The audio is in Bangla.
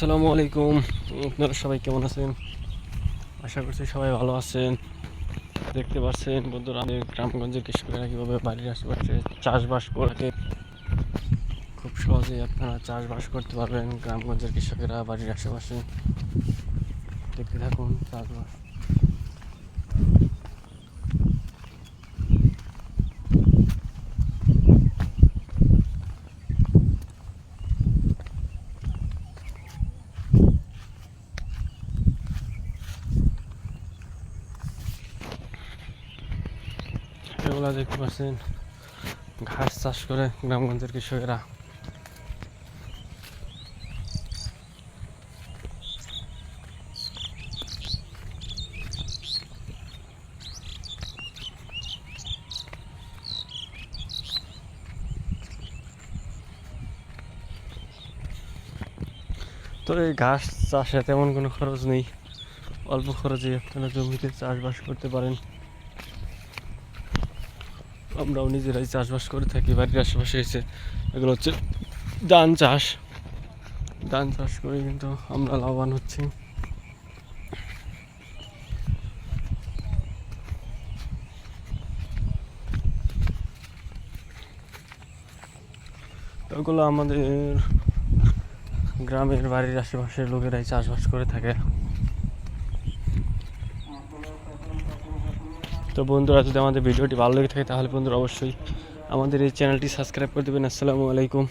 আসসালামু আলাইকুম। আপনারা সবাই কেমন আছেন? আশা করছি সবাই ভালো আছেন। দেখতে পাচ্ছেন বন্ধুরা আমাদের গ্রামগঞ্জের কৃষকেরা কীভাবে বাড়ির আশেপাশে চাষবাস করে খুব সহজেই আপনারা চাষবাস করতে পারবেন। গ্রামগঞ্জের কৃষকেরা বাড়ির আশেপাশে দেখতে থাকুন চাষবাস। এগুলো দেখতে পাচ্ছেন, ঘাস চাষ করে গ্রামগঞ্জের কৃষকেরা। তো এই ঘাস চাষে তেমন কোনো খরচ নেই। অল্প খরচে আপনারা জমিতে চাষবাস করতে পারেন। আমরাও নিজেরাই চাষবাস করে থাকি, বাড়ির আশেপাশে এসে এগুলো হচ্ছে ধান চাষ। ধান চাষ করে কিন্তু আমরা লাভবান হচ্ছি। ওগুলো আমাদের গ্রামের বাড়ির আশেপাশের লোকেরাই চাষবাস করে থাকে। তো বন্ধুরা, যদি আমাদের ভিডিওটি ভালো লেগে থাকে তাহলে বন্ধুরা অবশ্যই আমাদের এই চ্যানেলটি সাবস্ক্রাইব করে দেবেন। আসসালামু আলাইকুম।